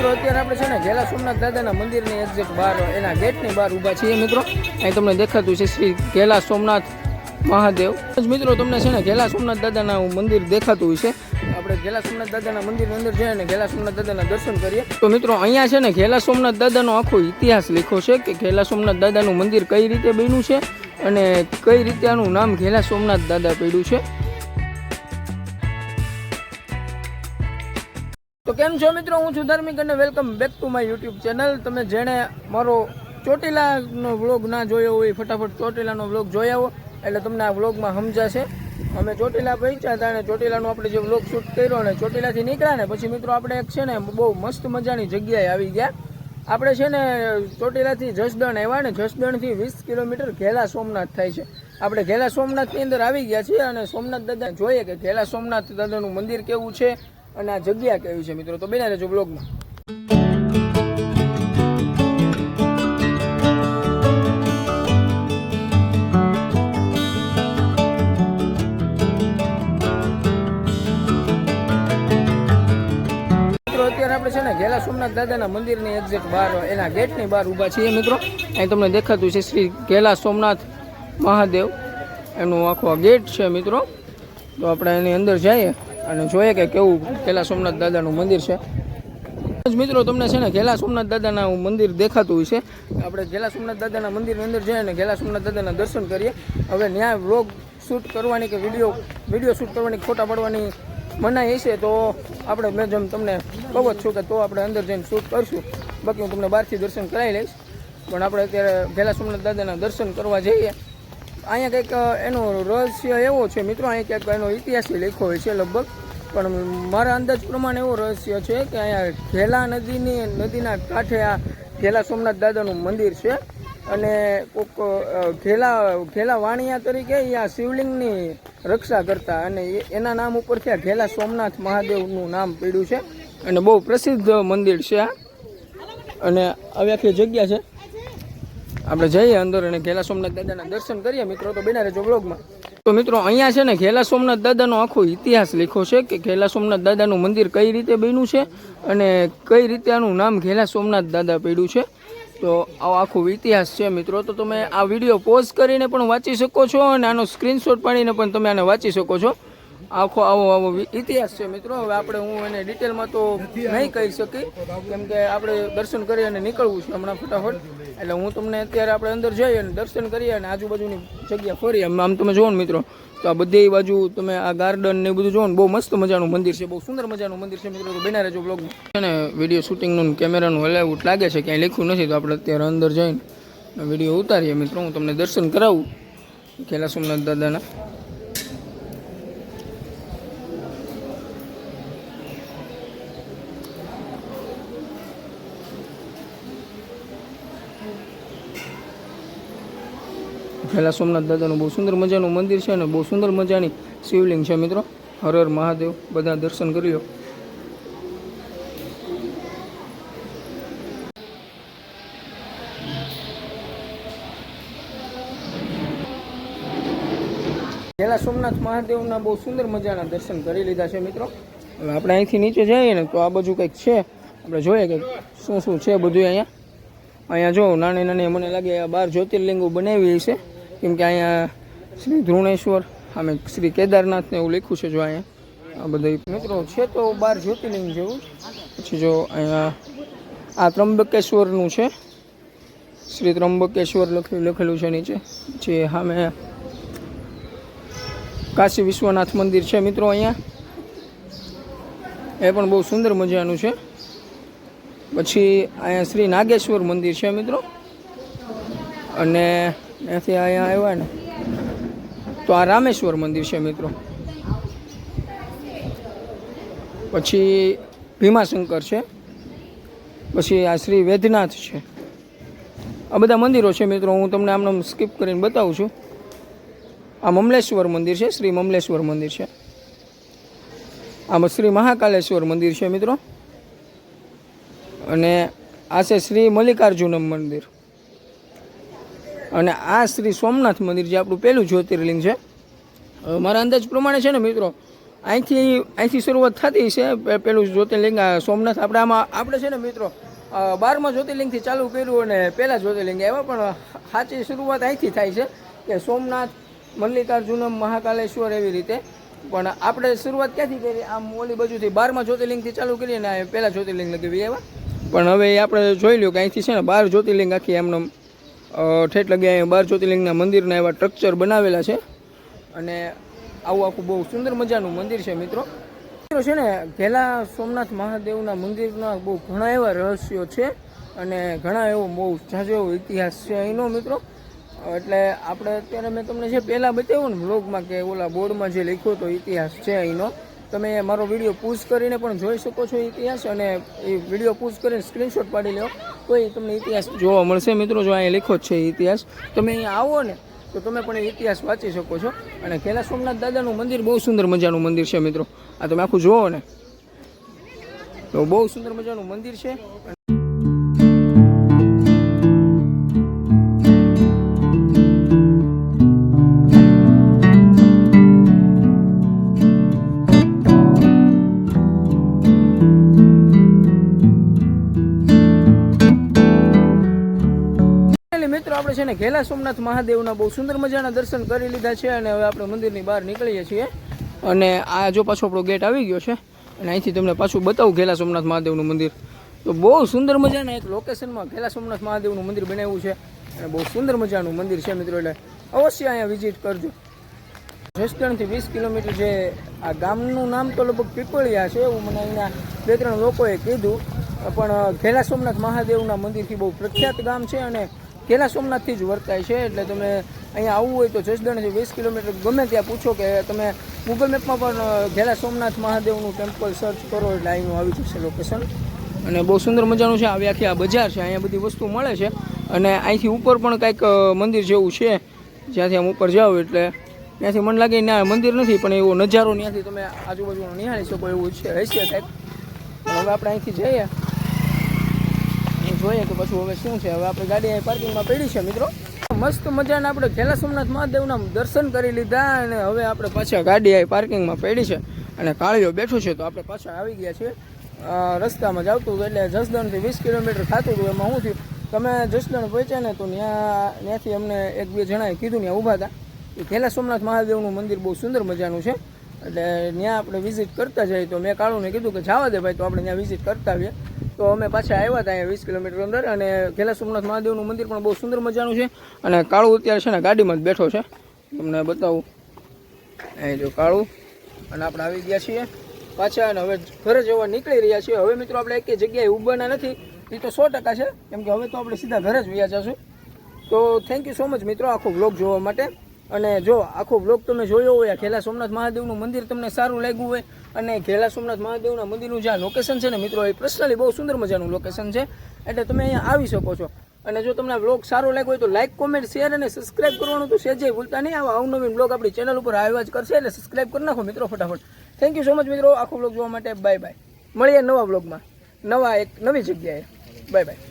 મિત્રો, અત્યારે આપણે છે ને ઘેલા સોમનાથ દાદાના મંદિરની એક્ઝેક્ટ બહાર એના ગેટની બહાર ઊભા છીએ મિત્રો. અહીં તમને દેખાતું છે શ્રી ઘેલા સોમનાથ મહાદેવ. મિત્રો તમને છે ને ઘેલા સોમનાથ દાદાના મંદિર દેખાતું હોય છે આપણે ઘેલા સોમનાથ દાદાના મંદિરની અંદર જઈએ અને ઘેલા સોમનાથ દાદાના દર્શન કરીએ. તો મિત્રો, અહીંયા છે ને ઘેલા સોમનાથ દાદાનો આખો ઇતિહાસ લખ્યો છે કે ઘેલા સોમનાથ દાદાનું મંદિર કઈ રીતે બન્યું છે અને કઈ રીતે આનું નામ ઘેલા સોમનાથ દાદા પડ્યું છે. તો કેમ છો મિત્રો? હું છું ધાર્મિક અને welcome back to my YouTube channel તમે જેણે મારો ચોટીલાનો વ્લોગ ના જોયો હોય, ફટાફટ ચોટીલાનો વ્લોગ જોઈ આવો. એટલે તમને આ વ્લોગમાં સમજાશે. અમે ચોટીલા પહોંચ્યા હતા અને ચોટીલાનો આપણે જે વ્લોગ શૂટ કર્યો ને, ચોટીલાથી નીકળ્યા ને, પછી મિત્રો આપણે એક છે ને, બહુ મસ્ત મજાની જગ્યાએ આવી ગયા. આપણે છે ને ચોટીલાથી જસદણ આવ્યા ને, જસદણથી વીસ કિલોમીટર ઘેલા સોમનાથ થાય છે. આપણે ઘેલા સોમનાથની અંદર આવી ગયા છીએ અને સોમનાથ દાદા જોઈએ કે ઘેલા સોમનાથ દાદાનું મંદિર કેવું છે? અને આ જગ્યા કેવી છે મિત્રો? તો બેના રહેજો બ્લોગમાં અત્યારે આપણે છે ને ઘેલા સોમનાથ દાદાના મંદિરની એક્ઝેક્ટ બહાર, એના ગેટની બહાર ઊભા છીએ મિત્રો. અહીં તમને દેખાતું છે શ્રી ઘેલા સોમનાથ મહાદેવ. એનું આખો ગેટ છે મિત્રો. તો આપણે એની અંદર જઈએ. અને જોઈએ કે કેવું કેલા સોમનાથ દાદાનું મંદિર છે. મિત્રો તમને છે ને ઘેલા સોમનાથ દાદાના મંદિર દેખાતું હોય છે. આપણે ઘેલા સોમનાથ દાદાના મંદિરની અંદર જઈએ અને ઘેલા સોમનાથ દાદાના દર્શન કરીએ. હવે ત્યાં વ્લોગ શૂટ કરવાની કે વીડિયો વીડિયો શૂટ કરવાની ફોટા પાડવાની મનાઈ હશે તો આપણે મેં જેમ તમને કહું છું કે તો આપણે અંદર જઈને શૂટ કરશું. બાકી હું તમને બહારથી દર્શન કરાવી લઈશ. પણ આપણે અત્યારે ઘેલા સોમનાથ દાદાના દર્શન કરવા જઈએ. અહીંયા કંઈક એનો રહસ્ય એવો છે મિત્રો, અહીંયા ક્યાંક એનો ઇતિહાસ લખ્યો હોય છે લગભગ. પણ મારા અંદાજ પ્રમાણે એવો રહસ્ય છે કે અહીંયા ઘેલા નદીની, નદીના કાંઠે આ ઘેલા સોમનાથ દાદાનું મંદિર છે. અને કોક ઘેલા ઘેલા વાણિયા તરીકે એ આ શિવલિંગની રક્ષા કરતા અને એના નામ ઉપરથી આ ઘેલા સોમનાથ મહાદેવનું નામ પડ્યું છે. અને બહુ પ્રસિદ્ધ મંદિર છે આ. અને આવી આખી જગ્યા છે. આપણે જઈએ અંદર અને ઘેલા સોમનાથ દાદાના દર્શન કરીએ. મિત્રો, તો બેના રહેજો બ્લોગમાં તો મિત્રો, અહીંયા છે ને ઘેલા સોમનાથ દાદાનો આખો ઇતિહાસ લખ્યો છે કે ઘેલા સોમનાથ દાદાનું મંદિર કઈ રીતે બન્યું છે અને કઈ રીતે આનું નામ ઘેલા સોમનાથ દાદા પડ્યું છે. તો આવો આખો ઇતિહાસ છે મિત્રો. તો તમે આ વીડિયો પોઝ કરીને પણ વાંચી શકો છો અને આનો સ્ક્રીનશોટ પાડીને પણ તમે આને વાંચી શકો છો. આખો આવો આવો ઇતિહાસ છે મિત્રો. હવે આપણે હું એને ડિટેલમાં તો નહીં કહી શકી. કેમ કે આપણે દર્શન કરી અને નીકળવું છે હમણાં ફટાફટ. એટલે હું તમને અત્યારે આપણે અંદર જઈએ અને દર્શન કરીએ અને આજુબાજુની જગ્યા ફરીએ આમ તમે જુઓ ને મિત્રો, તો આ બધી બાજુ તમે આ ગાર્ડન ને બધું જુઓ ને, બહુ મસ્ત મજાનું મંદિર છે, બહુ સુંદર મજાનું મંદિર છે મિત્રો. તો બેના રહેજો બ્લોગ છે ને વીડિયો શૂટિંગનું કેમેરાનું હલાવું લાગે છે, ક્યાંય લખ્યું નથી, તો આપણે અત્યારે અંદર જઈને વીડિયો ઉતારીએ મિત્રો. હું તમને દર્શન કરાવું. ખેલા સોમનાથ દાદાના. પહેલાં સોમનાથ દાદાનું બહુ સુંદર મજાનું મંદિર છે અને બહુ સુંદર મજાની શિવલિંગ છે મિત્રો. હર હર મહાદેવ. બધા દર્શન કરી લો. પહેલાં સોમનાથ મહાદેવના બહુ સુંદર મજાના દર્શન કરી લીધા છે મિત્રો. હવે આપણે અહીંથી નીચે જઈએ ને તો આ બાજુ કંઈક છે. આપણે જોઈએ કે શું શું છે બધું અહીંયા. અહીંયા જો નાની નાની મને લાગે આ બાર જ્યોતિર્લિંગો બનાવી છે. કેમ કે અહીંયા શ્રી ધ્રુણેશ્વર, અમે શ્રી કેદારનાથને એવું લખ્યું છે જો અહીંયા. આ બધા મિત્રો છે તો બાર જ્યોતિર્લિંગ જેવું પછી જો અહીંયા આ ત્રંબકેશ્વરનું છે. શ્રી ત્રંબકેશ્વર લખ્યું લખેલું છે નીચે. જે સામે કાશી વિશ્વનાથ મંદિર છે મિત્રો અહીંયા. એ પણ બહુ સુંદર મજાનું છે. પછી અહીંયા શ્રી નાગેશ્વર મંદિર છે મિત્રો. અને ત્યાંથી અહીંયા આવ્યા ને. તો આ રામેશ્વર મંદિર છે મિત્રો. પછી ભીમાશંકર છે. પછી આ શ્રી વૈદ્યનાથ છે. આ બધા મંદિરો છે મિત્રો, હું તમને આમને સ્કીપ કરીને બતાવું છું. આ મમલેશ્વર મંદિર છે, શ્રી મમલેશ્વર મંદિર છે. આમાં શ્રી મહાકાલેશ્વર મંદિર છે મિત્રો. અને આ છે શ્રી મલ્લિકાર્જુન મંદિર. અને આ શ્રી સોમનાથ મંદિર જે આપણું પહેલું જ્યોતિર્લિંગ છે મારા અંદાજ પ્રમાણે છે ને મિત્રો, અહીંથી અહીંથી શરૂઆત થતી છે પેલું જ્યોતિર્લિંગ સોમનાથ. આપણે આમાં, આપણે છે ને મિત્રો બારમા જ્યોતિર્લિંગથી ચાલુ કર્યું અને પહેલાં જ્યોતિર્લિંગ. એવા પણ સાચી શરૂઆત અહીંથી થાય છે કે સોમનાથ, મલ્લિકાર્જુનમ, મહાકાલેશ્વર એવી રીતે. પણ આપણે શરૂઆત ક્યાંથી કરી? આમ ઓલી બાજુથી બારમા જ્યોતિર્લિંગથી ચાલુ કરીએ ને આ પહેલા જ્યોતિર્લિંગ લગાવી એવા. પણ હવે એ આપણે જોઈ લ્યો કે અહીંથી છે ને બાર જ્યોતિર્લિંગ આખી એમને ઠેઠ લગી અહીંયા બાર જ્યોતિર્લિંગના મંદિરના એવા સ્ટ્રક્ચર બનાવેલા છે. અને આવું આખું બહુ સુંદર મજાનું મંદિર છે મિત્રો. મિત્રો છે ને, ઘેલા સોમનાથ મહાદેવના મંદિરના બહુ ઘણા એવા રહસ્યો છે અને ઘણા એવો બહુ ઝાઝો ઇતિહાસ છે અહીંનો મિત્રો. એટલે આપણે અત્યારે મેં તમને જે પહેલાં બતાવ્યું ને બ્લોગમાં કે ઓલા બોર્ડમાં જે લખ્યો હતો ઇતિહાસ છે અહીંનો. તમે મારો વીડિયો પૂઝ કરીને પણ જોઈ શકો છો ઇતિહાસ અને એ વીડિયો પૂછ કરીને સ્ક્રીનશોટ પાડી લો તો એ તમને ઇતિહાસ જોવા મળશે. મિત્રો, જો અહીંયા લેખો જ છે ઇતિહાસ, તમે અહીંયા આવો ને, તો તમે પણ એ ઇતિહાસ વાંચી શકો છો. અને કેલા સોમનાથ દાદાનું મંદિર બહુ સુંદર મજાનું મંદિર છે, મિત્રો. આ તમે આખું જુઓ ને. તો બહુ સુંદર મજાનું મંદિર છે. મિત્રો, આપણે છે ને ઘેલા સોમનાથ મહાદેવના બહુ સુંદર મજાના દર્શન કરી લીધા છે અને હવે આપણે મંદિરની બહાર નીકળીએ છીએ. અને આ જો પાછો આપણો ગેટ આવી ગયો છે, અને અહીંથી તમને પાછું બતાવું ઘેલા સોમનાથ મહાદેવનું મંદિર. તો બહુ સુંદર મજાના એક લોકેશનમાં ઘેલા સોમનાથ મહાદેવનું મંદિર બનાવ્યું છે. અને બહુ સુંદર મજાનું મંદિર છે મિત્રો, એટલે અવશ્ય અહીંયા વિઝિટ કરજો. જસદણથી વીસ કિલોમીટર જે આ ગામનું નામ તો લગભગ પીપળિયા છે, એવું મને અહીંના બે ત્રણ લોકોએ કીધું. પણ ઘેલા સોમનાથ મહાદેવના મંદિરથી બહુ પ્રખ્યાત ગામ છે અને ઘેલા સોમનાથથી જ વર્તાય છે? એટલે તમે અહીંયા આવવું હોય તો જસદણથી વીસ કિલોમીટર ગમે ત્યાં પૂછો કે તમે ગૂગલ મેપમાં પણ ઘેલા સોમનાથ મહાદેવનું ટેમ્પલ સર્ચ કરો એટલે અહીંનું આવી જશે લોકેશન અને બહુ સુંદર મજાનું છે, આવી આખી આ બજાર છે, અહીંયા બધી વસ્તુ મળે છે. અને અહીંથી ઉપર પણ કંઈક મંદિર જેવું છે, જ્યાંથી આમ ઉપર જાઓ એટલે ત્યાંથી મને લાગે ના મંદિર નથી, પણ એવો નજારો ત્યાંથી તમે આજુબાજુનો નિહાળી શકો એવું છે, હશે કંઈક. હવે આપણે અહીંથી જઈએ. જોઈએ કે પછી હવે શું છે? હવે આપણે ગાડી પાર્કિંગમાં પડી છે, મિત્રો. મસ્ત મજાના આપણે ખેલા સોમનાથ મહાદેવના દર્શન કરી લીધા અને હવે આપણે પાછા ગાડી અહીં પાર્કિંગમાં પડી છે અને કાળીઓ બેઠું છે તો આપણે પાછા આવી ગયા છીએ. રસ્તામાં જ આવતું હતું એટલે જસદણથી વીસ કિલોમીટર થતું હતું. એમાં શું થયું, તમે જસદણ પહોંચ્યા ને તો ત્યાં ત્યાંથી અમને એક બે જણાએ કીધું ત્યાં ઊભા હતા. કે ખેલા સોમનાથ મહાદેવનું મંદિર બહુ સુંદર મજાનું છે. એટલે ત્યાં આપણે વિઝિટ કરતા જઈએ. તો મેં કાળુને કીધું કે જવા દે ભાઈ, તો આપણે ત્યાં વિઝિટ કરતા આવીએ. તો અમે પાછા આવ્યા હતા અહીંયા વીસ કિલોમીટર અંદર અને ઘેલા સોમનાથ મહાદેવનું મંદિર પણ બહુ સુંદર મજાનું છે. અને કાળું અત્યારે છે ને ગાડીમાં જ બેઠો છે. તમને બતાવું. અહીં જો કાળું. અને આપણે આવી ગયા છીએ પાછા અને હવે ઘરે જવા નીકળી રહ્યા છીએ. હવે મિત્રો આપણે એક જગ્યાએ ઊભવાના નથી. એ તો સો ટકા છે. કેમ કે હવે તો આપણે સીધા ઘરે જ વ્યા જશું. તો થેન્ક યુ સો મચ મિત્રો આખો વ્લોગ જોવા માટે. અને જો આખો વ્લોગ તમે જોયો હોય ખેલા સોમનાથ મહાદેવનું મંદિર તમને સારું લાગ્યું હોય, અને ખેલા સોમનાથ મહાદેવના મંદિરનું જે લોકેશન છે ને મિત્રો, એ પર્સનલી બહુ સુંદર મજાનું લોકેશન છે. એટલે તમે અહીંયા આવી શકો છો. અને જો તમને બ્લોગ સારો લાગ્યો હોય તો લાઇક કોમેન્ટ શેર અને સબસ્ક્રાઇબ કરવાનું તો સેજે ભૂલતા નહીં. આવા અવનવીન બ્લોગ આપણી ચેનલ ઉપર આવ્યા જ કરશે, એટલે સબસ્ક્રાઇબ કરી નાખો મિત્રો ફટાફટ. થેન્ક યુ સો મચ મિત્રો. આખો બ્લોગ જોવા માટે બાય બાય મળીએ નવા બ્લોગમાં નવા એક નવી જગ્યાએ. Bye bye